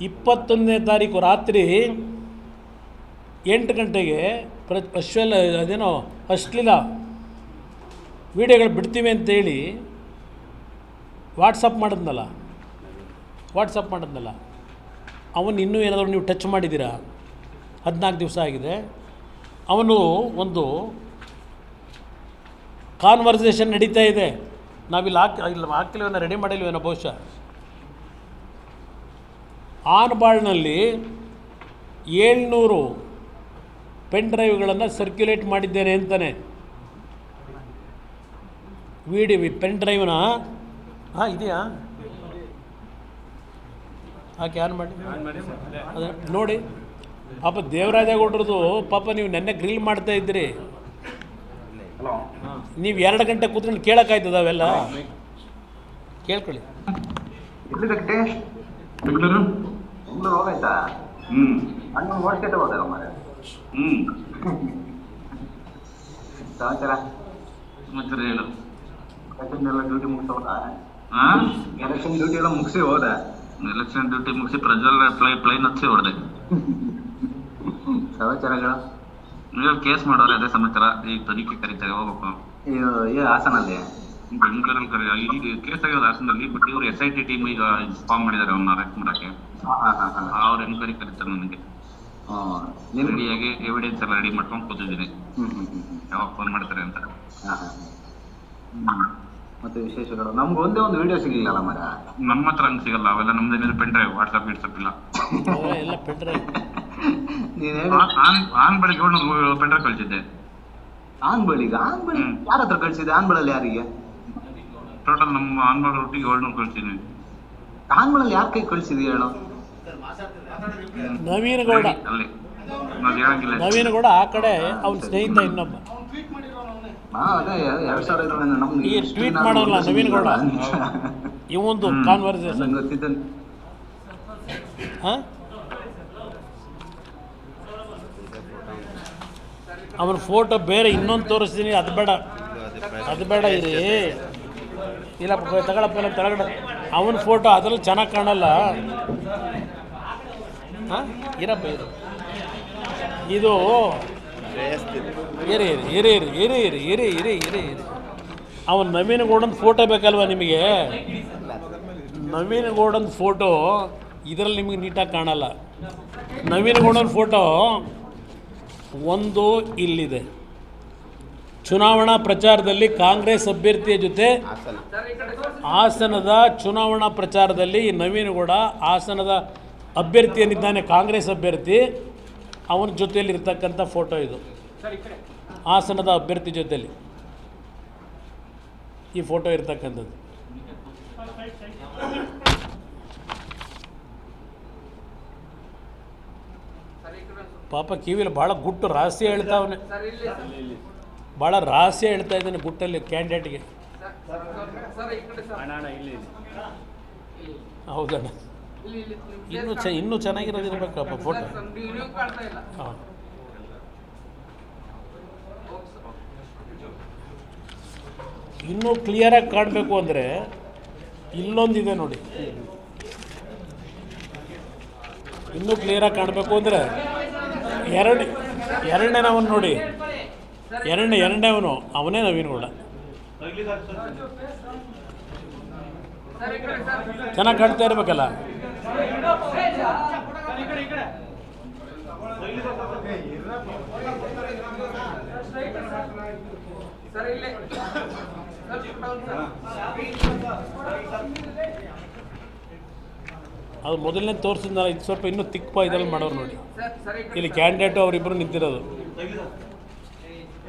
ಇಪ್ಪತ್ತೊಂದನೇ ತಾರೀಕು ರಾತ್ರಿ ಎಂಟು ಗಂಟೆಗೆ ಪ್ರ ಅಶ್ವಲ ಅದೇನೋ ಅಶ್ಲೀಲ ವೀಡಿಯೋಗಳು ಬಿಡ್ತೀವಿ ಅಂತೇಳಿ ವಾಟ್ಸಪ್ ಮಾಡಿದ್ನಲ್ಲ. ವಾಟ್ಸಪ್ ಮಾಡಿದ್ನಲ್ಲ. ಅವನು ಇನ್ನೂ ಏನಾದರೂ ನೀವು ಟಚ್ ಮಾಡಿದ್ದೀರಾ? ಹದಿನಾಲ್ಕು ದಿವಸ ಆಗಿದೆ. ಅವನು ಒಂದು ಕಾನ್ವರ್ಸೇಷನ್ ನಡೀತಾ ಇದೆ. ನಾವಿಲ್ಲಿ ಹಾಕಿ ಇಲ್ಲಿ ಹಾಕಿಲ್ವೇನೋ ರೆಡಿ ಮಾಡಿಲ್ವೇನೋ ಬಹುಶಃ. ಆನ್ಬಾಳ್ನಲ್ಲಿ ಏಳ್ನೂರು ಪೆನ್ ಡ್ರೈವ್ಗಳನ್ನು ಸರ್ಕ್ಯುಲೇಟ್ ಮಾಡಿದ್ದೇನೆ ಅಂತಾನೆ. ವಿಡಿಯೋ ಪೆನ್ ಡ್ರೈವ್ನ? ಹಾಂ ಇದೆಯಾ? ಹಾಕಿ ಆನ್ ಮಾಡಿ. ಅದೇ ನೋಡಿ ಪಾಪ ದೇವರಾಜೇಗೌಡ್ರದ್ದು ಪಾಪ ನೀವು ನೆನ್ನೆ ಗ್ರಿಲ್ ಮಾಡ್ತಾ ಇದ್ರಿ ನೀವು ಎರಡು ಗಂಟೆ ಕೂತ್ಕೊಂಡು ಕೇಳೋಕ್ಕಾಯ್ತದ ಅವೆಲ್ಲ? ಕೇಳ್ಕೊಳ್ಳಿ. ಬೆಂಗಳೂರು ಹೋಗಾಯ್ತಾ ಹ್ಮ್. ಅಣ್ಣ ಓಡ್ಕೈತೆ ಹೋದಲ್ಲ ಮರೆ ಹ್ಮ್. ಸಮಾಚಾರ? ಸಮಾಚಾರ ಹೇಳು. ಎಲೆಕ್ಷನ್ ಎಲ್ಲ ಡ್ಯೂಟಿ ಮುಗಿಸಿ ಹೋದ ಹಾ? ಎಲೆಕ್ಷನ್ ಡ್ಯೂಟಿ ಎಲ್ಲ ಮುಗಿಸಿ ಹೋದ. ಎಲೆಕ್ಷನ್ ಡ್ಯೂಟಿ ಮುಗಿಸಿ ಪ್ರಜ್ವಲ್ ಪ್ಲೈ ಪ್ಲೈನ್ ಹಚ್ಚಿ ಹೊಡೆದೆ. ಸಮಾಚಾರಗಳು? ಈಗ ಕೇಸ್ ಮಾಡೋರೆ ಅದೇ ಸಮಾಚಾರ. ಈಗ ತನಿಖೆ ಕರೀತಾರೆ ಹೋಗ್ಬೇಕು? ಏ ಹಾಸನ ಹಾಸನಲ್ಲಿ. ಬೆಂಗಳೂರಲ್ಲಿ ಕರೆ. ಈಗ ಕೇಸ್ ಆಗಿರೋದು ಹಾಸನದಲ್ಲಿ ಬಟ್ ಇವ್ರು ಎಸ್ ಐ ಟಿ ಟೀಮ್ ಈಗ ಫಾರ್ಮ್ ಮಾಡಿದ್ದಾರೆ ಅವ್ನ ಅರೆಸ್ಟ್ ಮಾಡಕ್ಕೆ. ಹಾಂ ಹಾಂ ಹಾಂ ಅವ್ರ ಎನ್ಕ್ವೈರಿ ಕರೀತಾರೆ ನನಗೆ ರೆಡಿಯಾಗಿ ಎವಿಡೆನ್ಸ್ ಎಲ್ಲ ರೆಡಿ ಮಾಡ್ಕೊಂಡು ಕೂತಿದ್ದೀನಿ. ಯಾವಾಗ ಫೋನ್ ಮಾಡ್ತಾರೆ ಅಂತ. ಮತ್ತೆ ವಿಶೇಷಗಳು? ನಮ್ಗೆ ಒಂದೇ ಒಂದು ವಿಡಿಯೋ ಸಿಗಲಿಲ್ಲ ಮರ ನಮ್ಮ ಹತ್ರ ಹಂಗೆ ಸಿಗಲ್ಲ. ಅವೆಲ್ಲ ನಮ್ದೇನಿದೆ ಪೆನ್ ಡ್ರೈವ್ ವಾಟ್ಸಪ್ ಗಿಟ್ಸಪ್ ಇಲ್ಲ. ಆನ್ ಆನ್ ಏಳ್ನೂರು ಪೆನ್ ಡ್ರೈವ್ ಕಳಿಸಿದ್ದೆ. ಆನ್ ಬಳಿಗ? ಆನ್ ಬಳಿ. ಯಾರ ಹತ್ರ ಕಳ್ಸಿದೆ ಆನ್ ಬಳಲ್ಲಿ ಯಾರಿಗೆ? ಟೋಟಲ್ ನಮ್ಮ ಆನ್ಮಗಳ ಒಟ್ಟಿಗೆ ಏಳ್ನೂರು ಕಳಿಸಿದ್ವಿ. ಆನ್ ಯಾರು ಕೈ ಕಳಿಸಿದ್ವಿ ಹೇಳು? ನವೀನ್ ಗೌಡ. ಅಲ್ಲಿ. ನಾವು ಹೇಳಂಗಿಲ್ಲ. ನವೀನ್ ಗೌಡ ಆ ಕಡೆ ಅವನ ಸ್ನೇಹಿತ ಇನ್ನೊಬ್ಬ. ಹಾ ಅದೇ ಎರಡ್ ಸಾವಿರ ಇದ್ರೊಳಗೆ ನಮ್ಗೆ ಈ ಎಷ್ಟು ನಾನು ಮಾಡೋಲ್ಲ ನವೀನ್ ಗೌಡ. ಅಂತ. ಇವೊಂದು ಹ್ಮ್. ಕಾನ್ವರ್ಸೇಷನ್ ನಂಗೆ ಗೊತ್ತಿದ್ದ. ಹಾಂ? ಅವನ ಫೋಟೋ ಬೇರೆ ಇನ್ನೊಂದು ತೋರಿಸ್ತೀನಿ. ಅದು ಬೇಡ. ಅದು ಬೇಡ ಇರಿ. ಇಲ್ಲ, ತಗೊಳಪ್ಪ ತೆಳಗಡೆ ಅವನ ಫೋಟೋ ಅದ್ರಲ್ಲಿ ಚೆನ್ನಾಗಿ ಕಾಣಲ್ಲ. ಹಾಂ? ಇರಪ್ಪ, ಇರು. ಇದು ಇರಿ ಇರಿ ಇರಿ ಇರಿ ಇರಿ ಇರಿ ಇರಿ ಇರಿ ಇರಿ ಅವನ ನವೀನ್ ಗೌಡನ್ ಫೋಟೋ ಬೇಕಲ್ವಾ ನಿಮಗೆ? ನವೀನ್ ಗೌಡನ್ ಫೋಟೋ ಇದರಲ್ಲಿ ನಿಮಗೆ ನೀಟಾಗಿ ಕಾಣಲ್ಲ. ನವೀನ್ ಗೌಡನ್ ಫೋಟೋ ಒಂದು ಇಲ್ಲಿದೆ. ಚುನಾವಣಾ ಪ್ರಚಾರದಲ್ಲಿ ಕಾಂಗ್ರೆಸ್ ಅಭ್ಯರ್ಥಿಯ ಜೊತೆ ಹಾಸನದ ಚುನಾವಣಾ ಪ್ರಚಾರದಲ್ಲಿ ಈ ನವೀನ್ ಗೌಡ ಹಾಸನದ ಅಭ್ಯರ್ಥಿ ಏನಿದ್ದಾನೆ ಕಾಂಗ್ರೆಸ್ ಅಭ್ಯರ್ಥಿ. ಅವನ ಜೊತೆಯಲ್ಲಿ ಇರ್ತಕ್ಕಂಥ ಫೋಟೋ ಇದು. ಹಾಸನದ ಅಭ್ಯರ್ಥಿ ಜೊತೆಯಲ್ಲಿ. ಈ ಫೋಟೋ ಇರ್ತಕ್ಕಂಥದ್ದು. ಪಾಪ ಕಿವಿಲಿ ಭಾಳ ಗುಟ್ಟು ರಹಸ್ಯ ಹೇಳ್ತಾವನೆ. ಭಾಳ ರಹಸ್ಯ ಹೇಳ್ತಾ ಇದ್ದಾನೆ ಗುಟ್ಟಲ್ಲಿ ಕ್ಯಾಂಡಿಡೇಟ್ಗೆ ಹೌದಣ್ಣ ಇನ್ನೂ ಚ ಇನ್ನೂ ಚೆನ್ನಾಗಿರೋದಿರ್ಬೇಕಪ್ಪ ಫೋಟೋ ಹಾಂ ಇನ್ನೂ ಕ್ಲಿಯರಾಗಿ ಕಾಣಬೇಕು ಅಂದರೆ ಇಲ್ಲೊಂದಿದೆ ನೋಡಿ. ಇನ್ನೂ ಕ್ಲಿಯರಾಗಿ ಕಾಣಬೇಕು ಅಂದರೆ ಎರಡು ಎರಡನೇನವನು ನೋಡಿ. ಎರಡನೇ ಅವನು ಅವನೇ ನವೀನ್ ಗೌಡ. ಚೆನ್ನಾಗಿ ಕಾಣ್ತಾ ಇರ್ಬೇಕಲ್ಲ? ಅದು ಮೊದಲನೇ ತೋರಿಸಿದ್ನಲ್ಲ, ಇದು ಸ್ವಲ್ಪ ಇನ್ನೂ ತಿಕ್ಕ ಇದ್ರಲ್ಲಿ ಮಾಡೋರು ನೋಡಿ. ಇಲ್ಲಿ ಕ್ಯಾಂಡಿಡೇಟು ಅವರಿಬ್ಬರು ನಿಂತಿರೋದು.